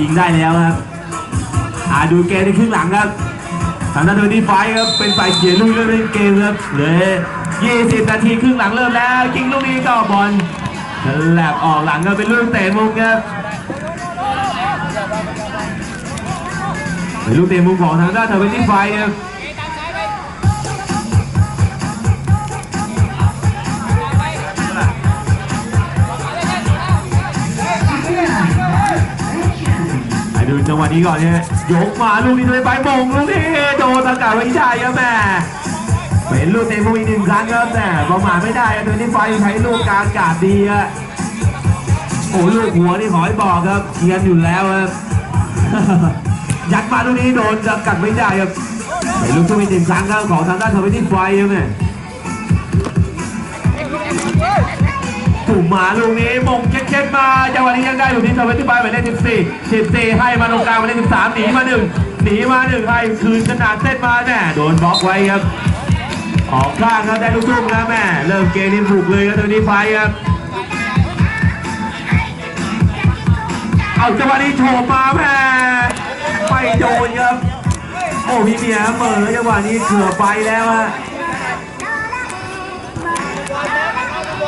ยิงได้แล้วครับอาดูเกมในครึ่งหลังครับทางด้านโดนี่ไฟครับเป็นฝ่ายเขียนลูกเล่นเกมครับเหลือ20 นาทีครึ่งหลังเริ่มแล้วยิงลูกนี้ก็บอลแลบออกหลังก็เป็นลูกเตะมุมครับเป็นลูกเตะมุมของทางด้านเทอร์เวนตี้ไฟครับ ดูจังหวะนี้ก่อนเนี่ยยกมาลูกนี้เลยไปมงลูกนี้โดนตะกาไว้ได้ครับแม่เป็นลูกเตะมุมอีกหนึ่งครั้งครับแม่ประมาทไม่ได้ครับตัวนี้ไฟใช้ลูกกางอากาศดีอะโอ้ลูกหัวนี่ขอให้บอกครับเทียนอยู่แล้วครับยัดมาลูกนี้โดนจะกัดไม่ได้ครับเป็นลูกทุ่งอีกหนึ่งครั้งครับของทางด้านทวิตี้ไฟครับแม่ กหมาลูกนี้มงเช็ดๆมาจังหวะนี้ยังได้อยู่ที่ทวิตี้ไฟหมายเลข14 14ให้มาตรงกลางหมายเลข13หนีมาหนึ่งหนีมาหนึ่งให้คืนขนาดเส้นมาแน่โดนบล็อกไว้ครับออกข้างครับได้ลูกทุ่งนะแม่เริ่มเกมนี้บุกเลยครับทวิตี้ไฟครับเอาจังหวะนี้โฉบมาแม่ไม่โดนครับโอ้พี่เมียเหม่อจังหวะนี้เกือบไปแล้วฮะ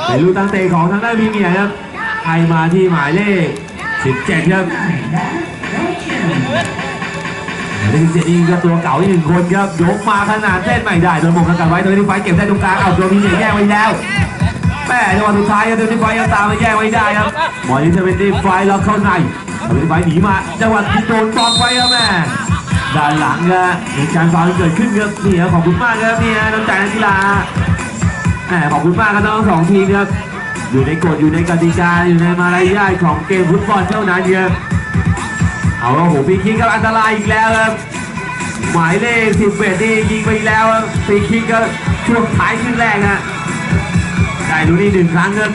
เป็นลูกตั้งเตะของทางด้านพี่เมียครับไทยมาที่หมายเลข 17 ครับหมายเลข17นี่ก็ตัวเก่าอีกหนึ่งคนครับยกมาขนาดเส้นไม่ได้โดนหมงกันไว้โดยที่ไฟเก็บได้ตรงกลางเอาตัวพี่เมียแย่งไว้แล้วแม่จังหวะสุดท้ายครับเทอร์นิฟไฟยังตามมาแย่งไว้ได้ครับบอลนี้เทอร์นิฟไฟล็อกเข้าในเทอร์นิฟไฟหนีมาจังหวะที่โดนบอลไว้ครับแม่ด้านหลังครับเหตุการณ์ฟาวล์เกิดขึ้นครับนี่ครับขอบคุณมากครับนี่ฮะน้ำใจนักกีฬา แหมขอบคุณมากครับทั้งสองทีมครับ อยู่ในกฎอยู่ในกติกาอยู่ในมารยาทของเกมฟุตบอลเท่านั้นครับเอาละโหฟรีคิกครับอันตรายอีกแล้วครับหมายเลข11นี่ยิงไปแล้วฟรีคิกก็ช่วงท้ายครึ่งแรกฮะได้ดูนี่หนึ่งครั้งครับ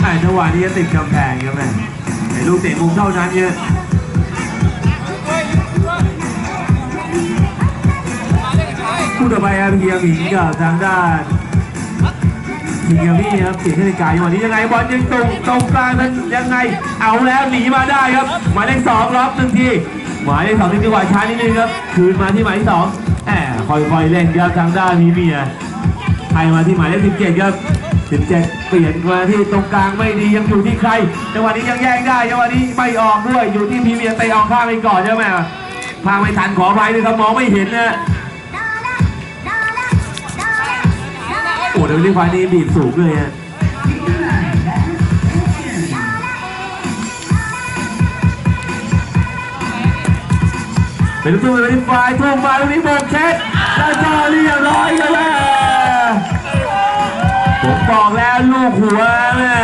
ไอ้จังหวะนี้จะติดกำแพงครับแม่ไอ้ลูกเตะมุมเท่านั้นเนี่ย คู่ต่อไปครับเฮียหมิงกับทางด้านทีมพี่ครับเสียงนาฬิกาอยู่วันนี้ยังไงบอลยังตรงตรงกลางนั้นยังไงเอาแล้วหนีมาได้ครับหมายเลขสองล็อกหนึ่งทีหมายเลขสองนี่จังหวะช้านิดนึงครับคืนมาที่หมายเลขสองแหมค่อยๆเล่นครับทางด้านนี้เมียไทยมาที่หมายเลขสิบเจ็ดครับสิบเจ็ดเปลี่ยนมาที่ตรงกลางไม่ดียังอยู่ที่ใครจังหวะนี้ยังแย่งได้จังหวะนี้ไม่ออกด้วยอยู่ที่พีเมียเตะออกข้างไปก่อนใช่ไหมพางไม่ทันขออภัยด้วยครับมองไม่เห็นนะ โอ้เดี๋ยวนี้ไฟนี้บีบสูงเลยฮะเป็นตู้เป็นฝ่ายทุ่งมาลูกนี้โบกเช็ดแล้วก็เรียบร้อยกันแล้วผมบอกแล้วลูกหัวแม่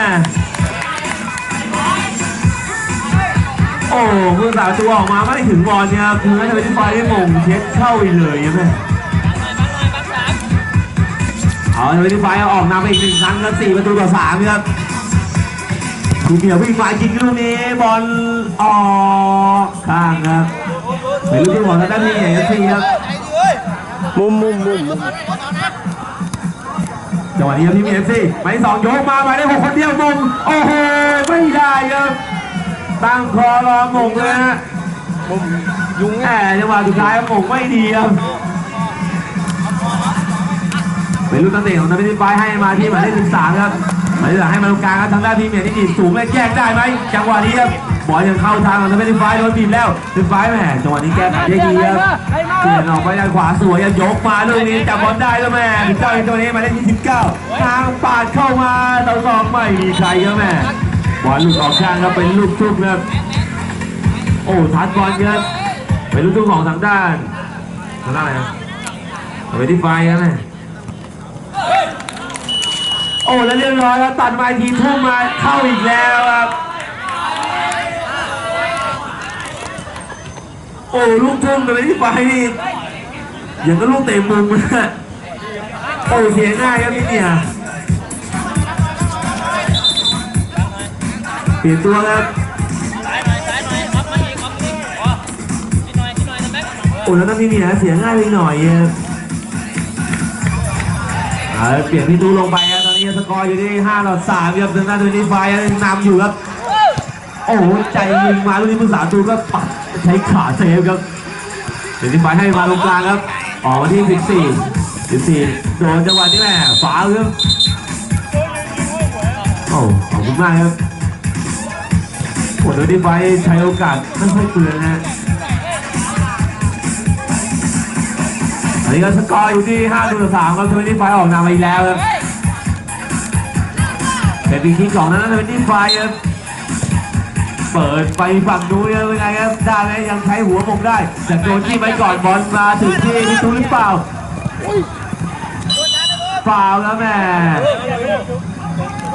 โอ้ผู้สาวตัวออกมาไม่ถึงบอลเนี่ยคือจะเป็นฝ่ายได้มงเช็ดเข้าไปเลยใช่ไหม เอาจะเป็นที่ฝ่ายเอาออกนำไปอีกหนึ่งครั้งแล้วสี่ประตูต่อสามครับคุณเหมียววิ่งมายิงลูกนี้บอลออกข้างครับเป็นลูกที่ของทางด้านนี้เอฟซีครับมุมมุมมุมจังหวะนี้ครับที่มีเอฟซีหมายสองยกมาหมายได้หกคนเดียวมงโอ้โหไม่ได้ครับตั้งคอรอมงเลยฮะมุมยุงแหมจังหวะสุดท้ายมงไม่ดีครับ เป็นลูกตั้งเตะของทางด้านที่ไฟให้มาที่หมายเลขสิบสามครับหมายเลขให้มาตรงกลางครับทางด้านพีเมียนี่ดีสูงและแยกได้ไหมจังหวะนี้ครับบอลยังเข้าทางของทางด้านที่ไฟโดนบีบแล้วที่ไฟแหมจังหวะนี้แก้ไขได้ดีครับเปลี่ยนออกไปด้านขวาสวยยังยกมาลูกนี้จับบอลได้แล้วแม่ถึงเจ้าเองตัวนี้หมายเลข29ทางปาดเข้ามาต่อสองไม่มีใครครับแม่บอลหลุดออกข้างครับเป็นลูกทุ่มครับโอ้ทัดบอลครับเป็นลูกทุ่มของทางด้านทางด้านอะไรครับเอาไปที่ไฟครับแม่ โอ้แล้วเรียบร้อยครับตัดมาทีทุ่มมาเข้าอีกแล้วครับ โอ้ลูกทุ่มไปที่ไฟนี่อย่างก็ลูกเตะมุมนะโอ้เสียง่ายครับพี่เนี่ยเปลี่ยนตัวครับซ้ายหน่อยซ้ายหน่อยออกมาอีกออกมาอีกอ๋อขึ้นหน่อยขึ้นหน่อยนะแม็กโอ้แล้วต้องพี่เนี่ยเสียง่ายไปหน่อยครับอ่าเปลี่ยนพี่ตูลงไปครับ สกอร์อยู่ที่5ต่อ3ครับทางด้านทเวนตี้ไฟนำอยู่ครับ โอ้โหใจยิงมาลูกนี้ผู้สาตูก็ปัดใช้ขาเซฟครับทเวนตี้ไฟให้มาตรงกลางครับ ออกมาที่ 14 14 โดนจังหวะนี้แม่ฝาครับโอ้ขอบคุณมากครับโอ้ทเวนตี้ไฟใช้โอกาสไม่ค่อยเปลืองนะฮะอันนี้ก็สกอร์อยู่ที่5ต่อ3ครับทเวนตี้ไฟออกนำไปแล้วครับ เป็นปีคิกของนั้นทเวนตี้ไฟครับเปิดไปฝั่งนู้นเนี่ยเป็นไงครับได้ไหมยังใช้หัวมงได้แต่โดนที่ไว้ก่อนบอลมาถึงที่พี่ตูนหรือเปล่าฟาวแล้วแม่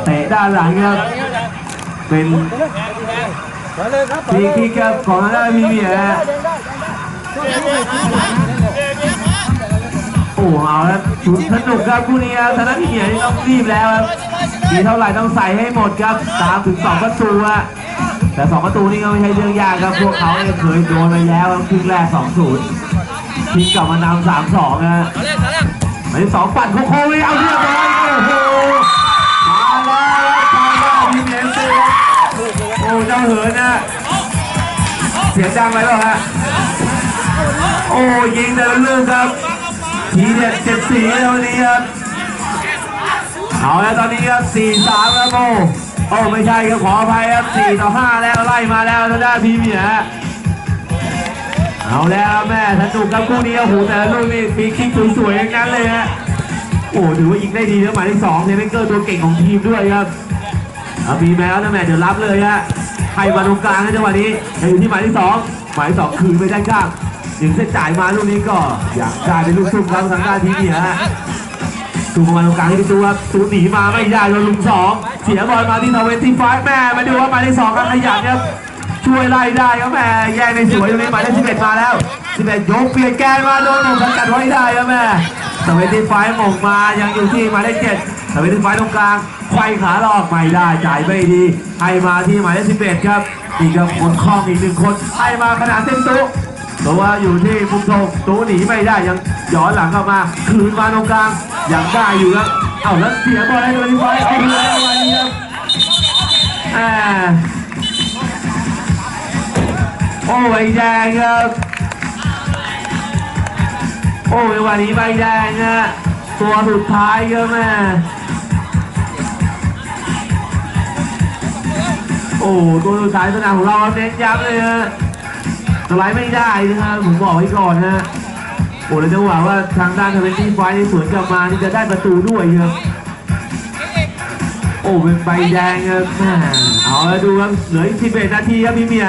เตะด้านหลังครับเป็นมาเลยครับฟรีคิกครับของทางด้านพี่เมียฮะโอ้เอาแล้วชุดสนุกครับคู่นี้ครับทางด้านพี่เมียนี่ต้องรีบแล้วครับ มีเท่าไหร่ต้องใส่ให้หมดครับตามถึงสองประตูอะแต่สองประตูนี่ก็ไม่ใช่เรื่องยากครับ พวกเขาเนี่ยเคยโดนไปแล้วครึ่งแรกสองศูนย์ทิ้งกลับมานำสามสองนะฮะเอาเล่นเอาเล่นอันที่สองปั่นโค้งเลยเอาเรียบร้อยโอ้โหมาแล้วทางด้านพี่เมียนตัวโอ้เจ้าเหินนะเสียงดังไปแล้วฮะโอ้ยิงแต่ละลูกครับทีเด็ดเจ็ดสีแล้ววันนี้ครับ เอาแล้วตอนนี้ครับสี่สามครับโอ้โอ้ไม่ใช่ครับขออภัยครับสี่ต่อห้าแล้วไล่มาแล้วทางด้านพีเมียเอาแล้วแม่สนุกครับคู่นี้โอ้โหแต่ละลูกนี่ฟรีคิกสวยๆอย่างนั้นเลยฮะโอ้ถือว่ายิงได้ดีแล้วหมายเลขสองเนี่ยเป็นเกอร์ตัวเก่งของทีมด้วยครับเอาปีแมวนะแม่เดี๋ยวรับเลยฮะให้มาตรงกลางนะจังหวะนี้อยู่ที่หมายเลขสองหมายเลขสองคืนไปด้านข้างยิงเส้นจ่ายมาลูกนี้ก็อยากได้เป็นลูกซุ่มครับทางด้านทีมเนี่ยฮะ ตูมาตรงกลางที่ประตูครับตูหนีมาไม่ได้โดนลุมสองเสียบอลมาที่ทาเวนที่ไฟแม่มาดูว่ามายเลขสองครับขยันครับช่วยไล่ได้ครับแม่แย่งในสวยตรงนี้มายเลขสิบเอ็ดมาแล้วสิบเอ็ดยกเปลี่ยนแกนมาโดนหมงสกัดไว้ได้ครับแม่ทาเวนที่ไฟหมงมายังอยู่ที่มายเลขเจ็ดทาเวนที่ไฟตรงกลางไขว้ขาหลอกไม่ได้จ่ายไม่ดีให้มาที่หมายเลขสิบเอ็ดครับนี่ครับคนคล้องอีกหนึ่งคนให้มาขนาดเต็มตู้ตัวอยู่ที่มุมโถงตัวหนีไม่ได้ยังย้อนหลังเข้ามา คืนมาตรงกลาง อยังได้อยู่ครับเอาแล้วเสียบอลให้ตัวนี้ไว้เอาเรือเอาไว้ครับอ่าโอ้ใบแดงครับโอ้ยวันนี้ใบแดงนะตัวสุดท้ายครับแม่โอ้ตัวสุดท้ายสนามของเราเน้นย้ำเลยฮะสไลด์ไม่ได้นะครับผมบอกไว้ก่อนนะ โอ้แล้วจังหวะว่าทางด้านทเวนตี้ไฟนี่สวนกลับมานี่จะได้ประตูด้วยครับโอ้เป็นใบแดงครับเอาแล้วดูครับเหลืออีก11นาทีครับพี่เมีย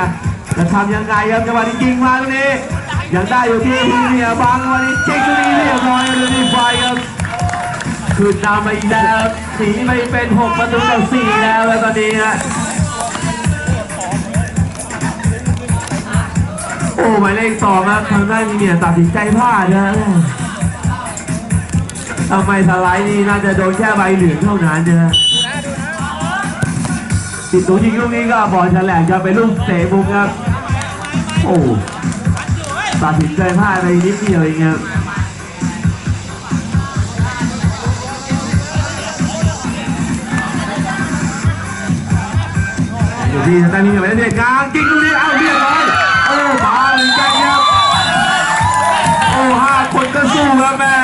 จะทำยังไงครับจังหวะนี้ยิงมาตรงนี้ยังได้อยู่ที่พี่เมียบางวันนี้เจ๊งตรงนี้เรียบร้อยทเวนตี้ไฟครับคืนนำไปแล้วสีไปเป็น 6 ประตูต่อ4แล้วแล้วตอนนี้ฮะ โอ้หมายเลขสองครับทางด้านนี้เนี่ยตัดสินใจพลาดนะทำไมสไลด์นี่น่าจะโดนแค่ใบเหลืองเท่านั้นนะติดตัวยิงลูกนี้ก็บอลฉลงจะเป็นลูกเตะมุมครับ โอ้ตัดสินใจพลาดไปนิดเดียวเองครับอยู่ที่ทางด้านนี้กับไปเรื่อยๆกลางยิงลูกนี้เอาเรียบ สู้ครับแม่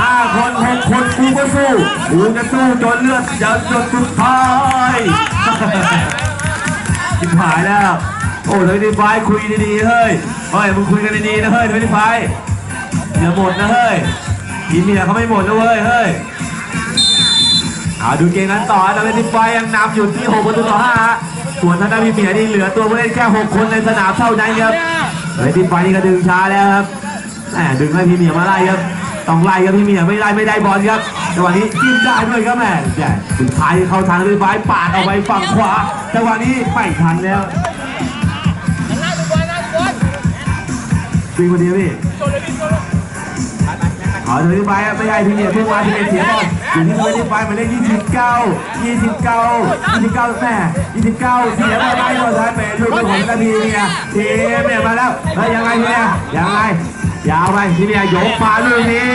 ห้าคนหกคนกูก็สู้กูจะสู้จนเลือดจะจนสุดท้ายจิบหายแล้ว โอ้เลยดีไฟคุยดีๆเฮ้ยเฮ้ยมึงคุยกันดีๆนะเฮ้ยเลยดีไฟอย่าหมดนะเฮ้ยทีเมียเขาไม่หมดนะเว้ยเฮ้ยอาดูเกมนั้นต่อนะเป็นดีไฟยังนำอยู่ที่6ประตูต่อ5ฮะส่วนทางด้านพี่เมียนี่เหลือตัวผู้เล่นแค่ 6 คนในสนามเท่านั้นครับเลยดีไฟนี่ก็ดึงช้าแล้วครับ แหมดึงให้พี่เมียมาไล่ครับต้องไล่ครับพี่เมียไม่ไล่ไม่ได้บอลครับจังหวะนี้จิ้มได้ด้วยครับแหม่แต่สุดท้ายเข้าทางด้วยไฟปาดเอาไปฝั่งขวาจังหวะนี้ไม่ทันแล้วน้าดูบอลหน้าดูบอลวิ่งคนเดียวพี่ขอเลยไปครับไม่ใช่พี่เมียเพิ่งมาพี่เมียเสียบอลอยู่ที่เลยไปหมายเลข29 29 29แม่29เสียบอลได้บอลท้ายเป็นลูกของตะพีเมียทีมเนี่ยมาแล้วเฮ้ยยังไงเนี่ยยังไง ยาวไปพี่เมียยกมาลูกนี้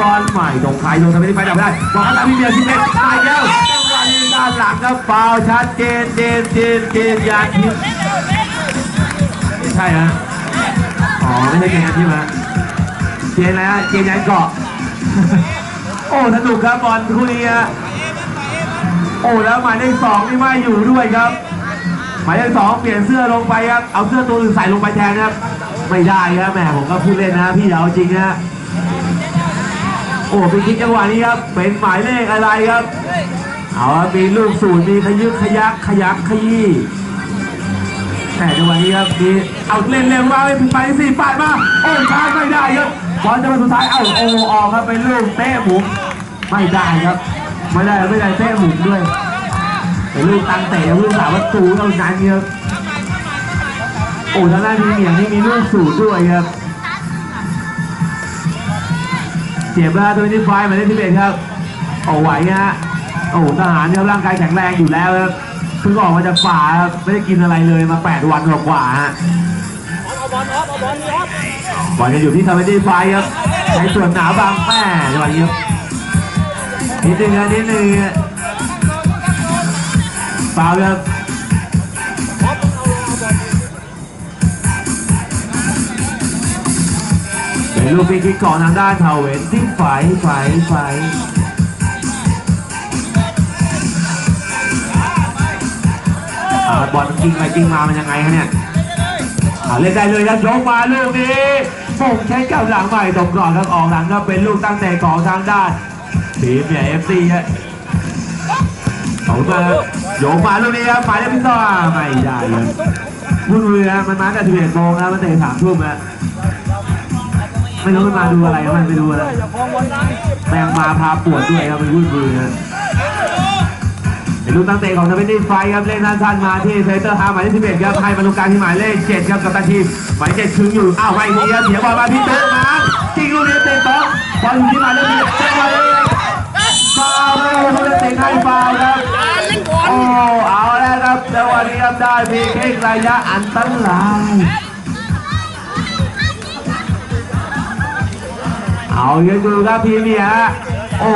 บอลใหม่ตรงใครโดนทำให้ไฟดับไม่ได้บอลแล้วพี่เมียสิบเอ็ดมาอีกแล้วจังหวะนี้ด้านหลังครับฟาวชัดเจนเจนเจนเจนยานทิพย์ใช่ฮะอ๋อไม่ใช่เจนยานทิพย์ฮะเจนอะไรฮะเจนยานเกาะโอ้สนุกครับบอลคู่นี้ฮะโอ้แล้วหมายเลขสองนี่ไม่อยู่ด้วยครับหมายเลขสองเปลี่ยนเสื้อลงไปครับเอาเสื้อตัวอื่นใส่ลงไปแทนครับ ไม่ได้ครับแหมผมก็พูดเล่นนะพี่เอาจริงนะโอ้เป็นคิดจังหวะนี้ครับ เป็นหมายเลขอะไรครับ เอาครับมีลูกสูตรมีขยึกขยักขยักขยี้แต่จังหวะนี้ครับมีเอาเล่นเร็วมาไปไปสี่ปาดมาโอ้ชาร์จไม่ได้ครับบอลจังหวะสุดท้ายเอ้าโอ้ออกครับเป็นลูกเตะหมุนไม่ได้ครับ ไม่ได้ไม่ได้เตะหมุนด้วยเป็นลูกตังเตะลูกสาวประตูเท่านั้นครับ โอ้ทางด้านมีเหนียงนี่มีลูกสูตรด้วยครับเจ็บแล้วตัวนี้ไฟมายเลขที่เอ็ดครับโอ้ไหวฮะโอ้ทหารเนี่ยร่างกายแข็งแรงอยู่แล้วครับเพิ่งออกมาจากป่าครับไม่ได้กินอะไรเลยมา 8 วันกว่าฮะเอาบอลออฟเอาบอลออฟบอลจะอยู่ที่ทำให้ดีไฟครับใช้ส่วนหนาบางแม่จังหวะนี้ครับนิดนึงนะนิดนึงฟาวครับ ลูกฟรีคิกของทางด้านเทาเวนที่ไฟไฟไฟอ่าบอลกิ้งไปกิ้งมามันยังไงฮะเนี่ยอ่าเล่นได้เลยครับยกมาลูกนี้ส่งใช้กับหลังใหม่ตบก่อนครับออกหลังก็เป็นลูกตั้งแต่ของทางด้านทีมเนี่ยเอฟซีฮะสองมาโยกมาลูกนี้ครับหมายเลขพิซซ่าไม่ได้ครับวุ่นวายมันมาแต่สิบเอ็ดโมงครับมันเตะสามทุ่มฮะ ไม่รู้มันมาดูอะไรมันไปดูอะไรแมงมาพาปวดด้วยครับมันวุ่นวายนะเป็นลูกตั้งเตะของทเวนตี้ไฟครับเล่นสั้นๆมาที่เซเตอร์ฮาหมายเลข11ครับให้มาตรงกลางที่หมายเลข7ครับกับตันทีมหมายเลขเจ็ดคึงอยู่อ้าวไปอีกทีครับเสียบอลมาพี่โต๊ะมาจริงลูกนี้เตะโต๊ะบอลที่หมายเลข11จังหวะนี้ฟาวล์ครับเขาจะเตะให้ฟาวครับโอ้เอาแล้วครับจังหวะนี้ครับได้มีเค้กระยะอันตราย เอาเยอะดูครับพีเมียโอ้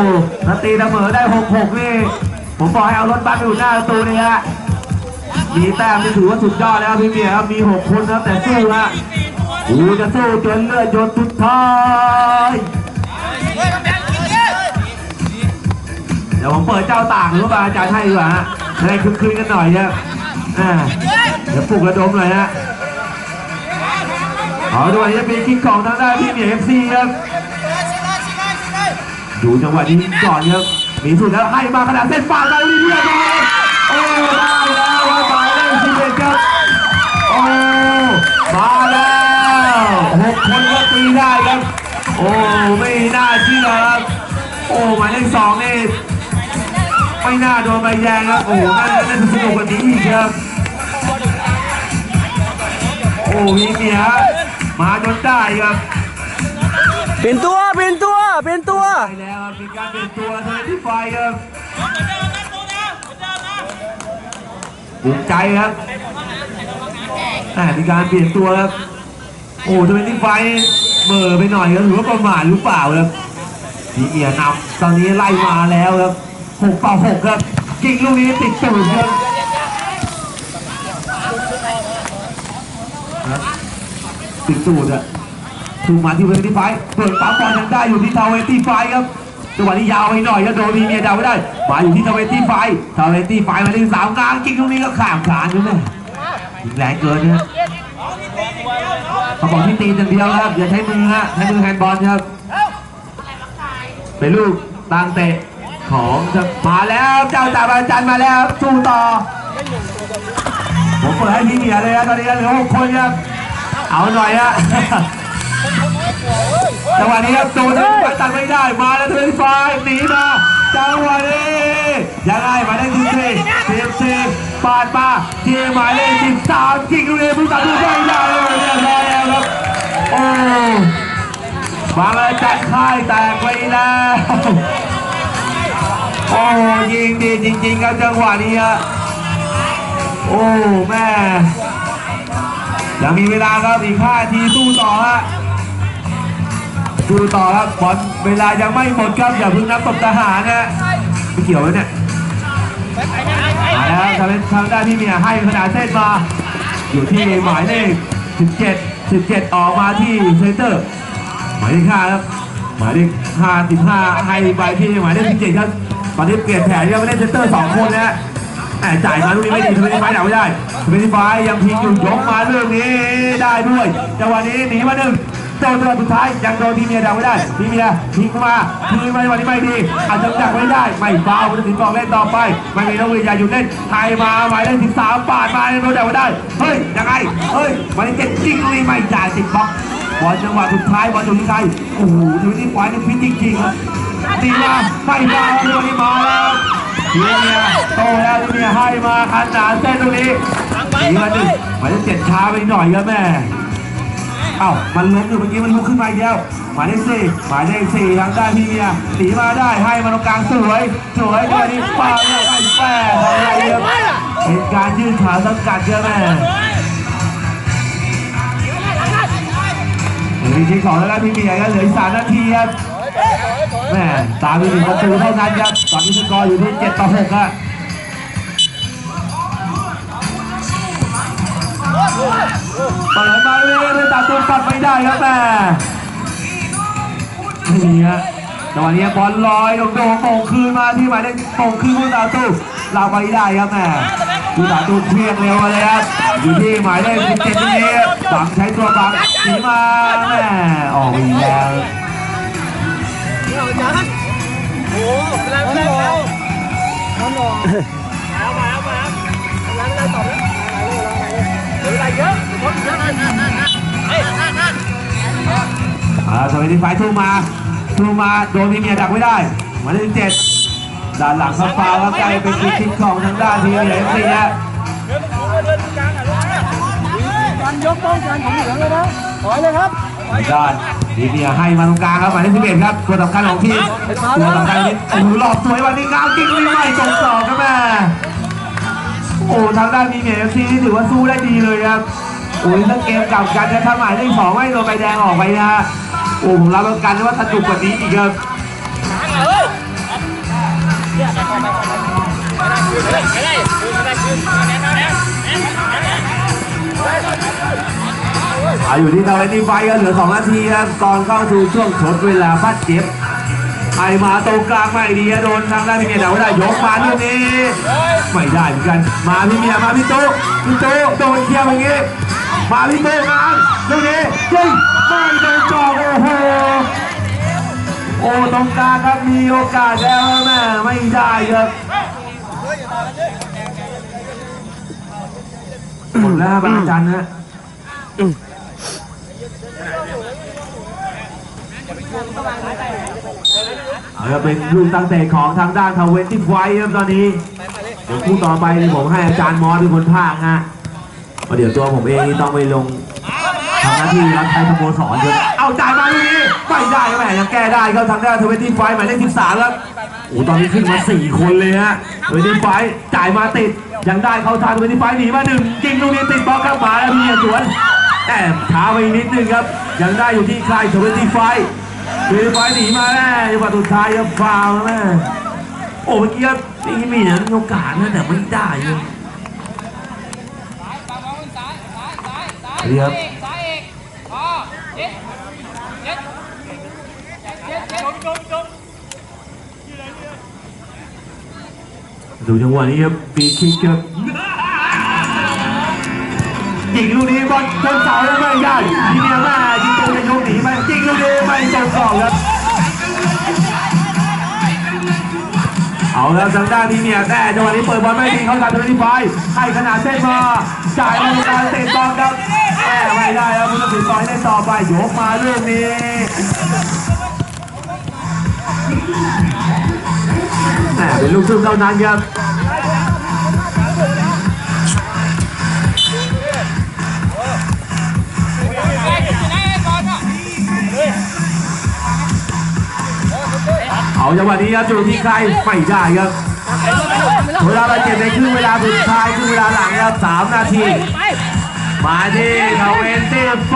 ถ้าตีเสมอได้ 6-6 นี่ ผมบอกให้เอารถบัสไปอยู่หน้าประตูนี่ฮะมีแต้มนี่ถือว่าสุดยอดแล้วพี่เมียครับ มี 6 คนครับแต่สู้ฮะโอ้จะสู้จนเลือดหยดสุดท้ายเดี๋ยวผมเปิดเจ้าต่างหรือว่าอาจารย์ให้ดีกว่าฮะจะได้คึกคืนกันหน่อยครับอ่าเดี๋ยวปลุกระดมหน่อยฮะเอาด้วยจะเป็นคิกของทางด้านพี่เมียเอฟซีครับ ดูจังหวะนี้ก่อนครับมีสุดแล้วให้มาขนาดเส้นฝ่าเราเรียบร้อยโอ้ได้แล้วครับหมายเลขสิบเอ็ดครับโอ้มาแล้วหกคนก็ตีได้ครับ โอ้ไม่น่าเชื่อครับโอ้หมายเลขสองนี่ไม่น่าโดนใบแดงครับโอ้โหน่าจะสนุกกว่านี้อีกครับโอ้มีเมียมาจนได้ครับ เปลี่ยนตัวเปลี่ยนตัวเปลี่ยนตัว ไปแล้วครับมีการเปลี่ยนตัวทางที่ไฟครับภูมิใจครับแต่มีการเปลี่ยนตัวครับโอ้ทำไมที่ไฟเหม่อไปหน่อยครับหรือว่าประมาทหรือเปล่าครับทีเอียนำตอนนี้ไล่มาแล้วครับหกต่อหกครับยิงลูกนี้ติดตูดครับครับติดตูดอะ ถูกมาที่เวทีไฟเปิดปั๊มบอลยังได้อยู่ที่ทาวเวตี้ไฟครับจังหวะนี้ยาวไปหน่อยครับโดนมีเมียดาวไม่ได้มาอยู่ที่ทาวเวตี้ไฟทาวเวตี้ไฟมาที่สามกลางกิงตรงนี้ก็ข้ามขานอยู่เลยยิงแรงเกินนะเขาบอกที่ตีนอย่างเดียวครับอย่าใช้มือฮะใช้มือแฮนด์บอลครับเป็นลูกตั้งเตะของจะมาแล้วเจ้าจ่าบาจันมาแล้วสู้ต่อผมเปิดให้พี่เมียเลยครับตอนนี้เหลือหกคนครับเอาหน่อยฮะ จังหวะนี้ครับโดนตัดไม่ได้มาแล้วเทนไฟหนีมาจังหวะนี้ยังไงมายเลขสิบสี่สิบสี่ปาดมาเที่หมายเลขสิบสามกิงลูกนี้ผู้ตัดดูไม่ได้เลยเรียบร้อยแล้วครับโอ้บางอาจารย์ค่ายแตกไปแล้วโอ้ยิงดีจริงๆครับจังหวะนี้ฮะโอ้แม่ยังมีเวลาครับอีก5นาทีสู้ต่อฮะ ดูต่อครับบอลเวลายังไม่หมดครับอย่าเพิ่งนับตบทหารนะไม่เกี่ยวเลยเนี่ยมาแล้วทางทางด้านที่เมียให้ขนาดเส้นมา อยู่ที่หมายเลข 17 17 ออกมาที่เซนเตอร์ หมายเลข5ครับหมายเลข55 ให้ไปที่หมายเลข17ครับตอนนี้เปลี่ยนแผนเรียกว่เล่นเซนเตอร์สองคนนะฮะแหมจ่ายมาลูกนี้ไม่ดีทำไมไฟหนักไม่ได้ทำไมไฟยังพิงอยู่ยกมาเรื่องนี้ได้ด้วยจังหวะนี้หนีมาหนึ่ง โดนตัวสุดท้ายยังโดนทีเมียดักไม่ได้ทีเมียทิ้งมาทิ้งมาวันนี้ไม่ดี อาจจะดักไม่ได้ ไม่ฟาวจะถึงกองเล่นต่อไป ไม่มีนักวิทยาหยุดเล่นไทยมาหมายเลข13ปาดมาโดนดักไม่ได้เฮ้ยยังไงเฮ้ยหมายเลขเจ็ดจริงลูกนี้ไม่จ่ายติดบล็อกบอลจังหวะสุดท้ายบอลอยู่ที่ใครโอ้โหดูที่ควายนี่พิจริงๆครับตีมาไม่มาวันนี้มาแล้วเฮียโตแล้วเฮียให้มาขนาดเส้นตรงนี้ตีมาหนึ่งหมายเลขเจ็ดช้าไปหน่อยครับแม่ เอ้ามันล้มอยู่เมื่อกี้มันลุกขึ้นมาอีกแล้วหมายเลขสี่หมายเลขสี่ทางด้านที่เมียตีมาได้ให้มาตรงกลางสวย สวยด้วยนี่ปาแล้วไอ้แป้ทำอะไรครับเป็นการยืดขาสกัดเยอะแม่หนึ่งทีสองแล้วนะพี่เมียก็เหลืออีกสามนาทีครับแม่ตามไปหนึ่งประตูเท่านั้นครับตอนนี้สกอร์อยู่ที่เจ็ดต่อหกอะ เปิดมาเรื่อยๆตัดตัวปัดไม่ได้ครับแม่ไม่มีฮะจังหวะนี้บอลลอยโด่งๆโป่งคืนมาที่หมายเลขโป่งคืนผู้ตาตู้เราไปได้ครับแม่ผู้ตาตู้เพียงเร็วเลยครับอยู่ที่หมายเลขสิบเจ็ดตรงนี้บังใช้ตัวบังหนีมาแม่ออกอีกแล้วโอ้เวลาเวลาเร็วเอามาเอามาเวลาเวลาต่อนะเวลาเยอะคนเยอะเฮ้ย อ่าสวัสดีไฟทุ่มาทุ่มาโดนพี่เมียดักไม่ได้หมายเลขเจ็ดด้านหลังเขาฟาวแล้วกลายเป็นคิกของทางด้านทีมใหญ่เอฟซีฮะเดินเดินการยกป้องกันของเหลืองเลยนะถอยเลยครับด้านทีเมียให้มาตรงกลางครับหมายเลขสิบเอ็ดครับตัวสำคัญของทีมตัวสำคัญนี้โอ้โหลอกสวยวันนี้งามจริงไม่ไม่ตรงสองครับแม่ โอ้ทางด้านทีมใหญ่เอฟซีนี่ถือว่าสู้ได้ดีเลยครับโอ้ยถ้าเกมกลับกันจะทำหมายเลขสองไม่โดนใบแดงออกไปนะโอ้ผมรับประกันว่าสนุกกว่านี้อีกครับอยู่ที่ทาวเวนี่ไฟก็เหลือ 2 นาทีครับก่อนเข้าสู่ช่วงทดเวลาบาดเจ็บ ไอมาตรงกลางไม่ดีโดนทางด้านพี่เมียดาวไม่ได้ยกมาลูกนี้ไม่ได้เหมือนกัน มาพี่เมียมาพี่โตพี่โตโดนเคลียร์อย่างงี้มาพี่โตงานลูกนี้เฮ้ไม่โดนจอกโอ้โหโอ้ตรงกลางครับมีโอกาสแล้วแม่ไม่ได้ครับหมดแล้วบางจันนะเอาละเป็นลูกตั้งเตะของทางด้านทาวเวนที่ไฟครับตอนนี้เดี๋ยวคู่ต่อไปนี่ผมให้อาจารย์มอสเป็นคนพากย์ฮะเพราะเดี๋ยวตัวผมเองนี่ต้องไปลงทำหน้าที่รับใช้สโมสรอยู่เอาจ่ายมาลูกนี้ไม่ได้ครับแหมยังแก้ได้ครับทางด้านทาวเวนที่ไฟหมายเลข13ครับโอ้ตอนนี้ขึ้นมาสี่คนเลยฮะทาวเวนที่ไฟจ่ายมาติดยังได้เข้าทางทาวเวนที่ไฟหนีมาหนึ่งยิงลูกนี้ติดบล็อกเข้ามาแล้วพี่เหียสวนแต่ช้าไปนิดนึงครับยังได้อยู่ที่ใครทาวเวนที่ไฟ เรือไฟหนีมาแน่จังหวะสุดท้ายก็ฟาวล์แม่โอ้เมื่อกี้นี่มีนะมีโอกาสนะแต่ไม่ได้เลยเรียบดูจังหวะนี้ครับปีคิกครับ ยิงลูกนี้บอลชนเสาแล้วไม่ได้ทีเดียวมายิงตัวจะยกหนีไปยิงลูกนี้ไม่ตรงกรอบครับเอาแล้วทางด้านที่เนี่ยแต่จังหวะนี้เปิดบอลไม่ดีเขาตัดตัวที่ไฟให้ขนาดเส้นมาจ่ายมาตรงกางเตะบอลครับแม่ไม่ได้ครับผู้ตัดสินปล่อยให้เล่นต่อไปโยกมาเรื่องนี้แหมเป็นลูกทุ่มเท่านั้นครับ จังหวะนี้ครับอยู่ที่ใครไม่ได้ครับเวลาบาดเจ็บในครึ่งเวลาสุดท้ายครึ่งเวลาหลังครับสามนาทีมาที่ทาเวนตี้ไฟ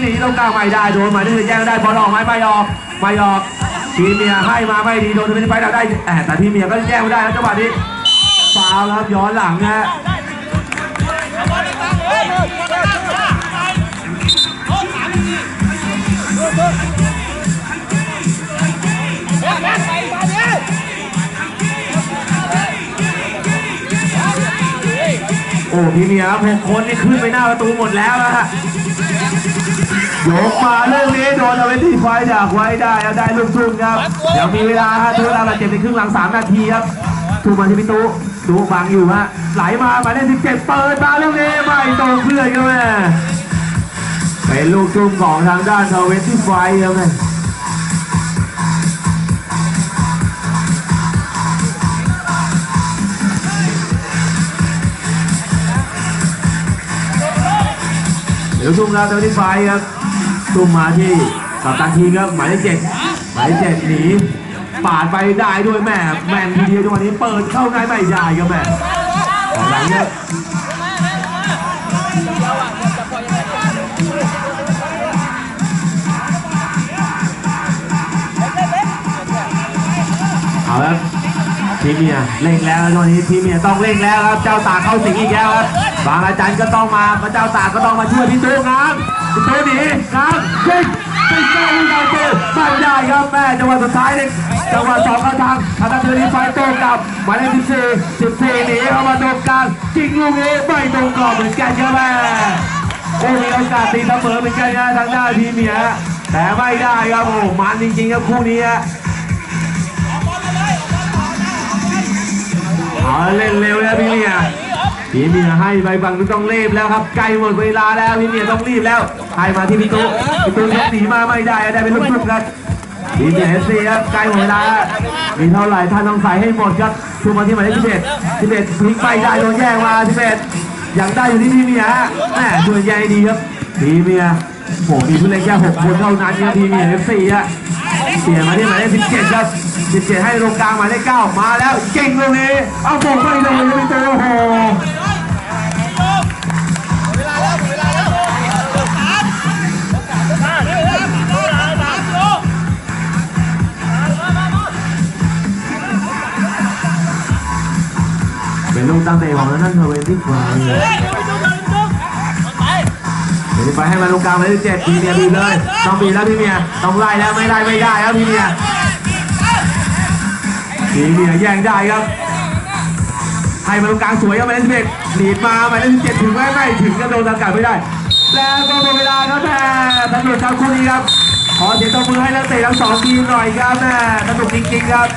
หนีตรงกลางไม่ได้โดนหมายที่จะแย่งได้บอลออกไหมไม่ออกไม่ออกทีเมียให้มาไม่ดีโดนทาเวนตี้ไฟดักได้แต่แต่ทีเมียก็แย่งไม่ได้นะจังหวะนี้ฟาวครับย้อนหลังนะ อ้พี่เมียครับหกคนนี่ขึ้นไปหน้าประตูหมดแล้วนะฮะยกมาเรื่องนี้โดนเอาไว้ที่ไฟดักไว้ได้เอาได้ลูกทุ่งครับเดี๋ยวมีเวลาฮะทุกเวลาบาดเจ็บในครึ่งหลังสามนาทีครับถูกมาที่พี่ตู้ดูบังอยู่ฮะไหลมาหมายเลขสิบเจ็ดเปิดมาเรื่องนี้ไม่ตรงเพื่อนครับแม่เป็นลูกทุ่งของทางด้านทาเวนที่ไฟครับแม่ ดี๋ยวทุ่มแล้วเดี๋ยวที่ไฟครับทุ่มมาที่กับตันทีครับหมายเลขเจ็ดหมายเลขเจ็ดหนีปาดไปได้ด้วยแม่แม่นทีเดียวจังหวะนี้เปิดเข้าในไม่ได้ครับแม่หลังเนี่ยเอาแล้วทีเมียเร่งแล้วจังหวะนี้ทีเมียต้องเร่งแล้วครับเจ้าตากเข้าสิงอีกแล้วครับ บางอาจารย์ก็ต้องมาพระเจ้าตากก็ต้องมาช่วยพี่ตู้ครับพี่ตู้หนีครับยิงยิงเข้าลูกดาวเจอไม่ได้ครับแม่จังหวะสุดท้ายเนี่ยจังหวะสองเข้าทางทางด้านเทอร์นีไฟโต้กลับหมายเลขสิบสี่สิบสี่หนีเข้ามาตรงกลางยิงลูกนี้ไม่ตรงกรอบเหมือนกันครับแม่โอ้มีโอกาสตีเสมอเหมือนกันนะทางด้านทีมเมียแต่ไม่ได้ครับโอ้มันจริงๆครับคู่นี้เอาเล่นเร็วแล้วพี่เมีย พี่เมียให้ไปบังต้องรีบแล้วครับใกล้หมดเวลาแล้วพี่เมียต้องรีบแล้วให้มาที่พี่ตุ๊กพี่ตุ๊กยกหนีมาไม่ได้ได้เป็นลูกทุกครับพี่เมียเอฟซีครับใกล้หมดเวลามีเท่าไหร่ท่านต้องใส่ให้หมดครับชูมาที่หมายเลขสิบเอ็ดสิบเอ็ดพลิกไปได้โดนแย่งมาสิบเอ็ดยังได้อยู่ที่พี่เมียฮะแม่ช่วยแย่ดีครับพี่เมียโอ้มีผู้เล่นแค่หกคนเท่านั้นครับพี่เมียเอฟซีฮะ เปลี่ยมาที่หมายเลข17ครับ17 ให้ตรงกลางหมายเลข9มาแล้วเก่งตรงนี้เอาโบกไม่เลยไม่เจอโอ้โหเป็นลูกตั้งเตะของนั่นเทเวนที่ควาย ไปให้มาตรงกลางหมายเลข7พี่เมียบีเลย ต้องบีแล้วพี่เมียต้องไล่แล้วไม่ได้ไม่ได้ครับพี่เมียพี่เมียแย่งได้ครับ ให้มาตรงกลางสวยครับหมายเลข11หนีบมาหมายเลข17ถึงไม่ไม่ถึงก็โดนสกัดไม่ได้ แล้วก็หมดเวลาครับแม่ตำรวจครับคู่นี้ครับขอเสียงตบมือให้นักเตะทั้งสองทีมหน่อยครับแม่สนุกจริงๆครับ